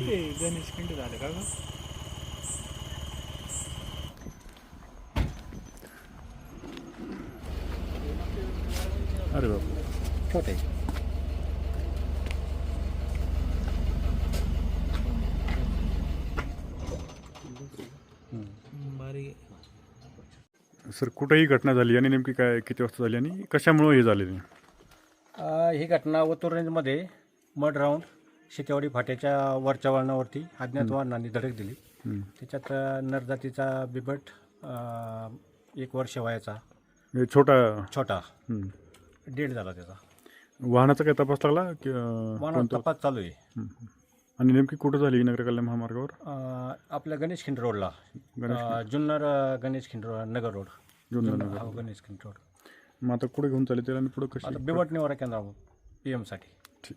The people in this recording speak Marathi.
ते गणेश खिंड झालं का ग अरे बाप छोटे. बारीक सर कुठेही घटना झाली आणि नेमकी काय किती वाजता झाली आणि कशामुळे हे झाले ते ही घटना ओतूर रेंजमध्ये मड राऊंड शितेवाडी फाट्याच्या वरच्या वळणावरती अज्ञात वाहनांनी धडक दिली. त्याच्यात नरजातीचा बिबट अ, एक वर्ष वयाचा हे छोटा. छोटा. हं. डेड झाला त्याचा. वाहनाचा काय तपास लागला की अं, कोणतं? तपास चालू आहे. आणि नेमकी कुठं झाली नगर कल्याण महामार्गावर? अ, आपल्या गणेश खिंड रोडला. अ, जुन्नर अ, गणेश खिंड रोड नगर रोड. जुन्नर जुन्नर, नगर. हो, गणेश खिंड रोड. मग आता कुठे घेऊन चालले ते आणि पुढं कशी आता बिबट निवारा केंद्र पी एमसाठी ठीक.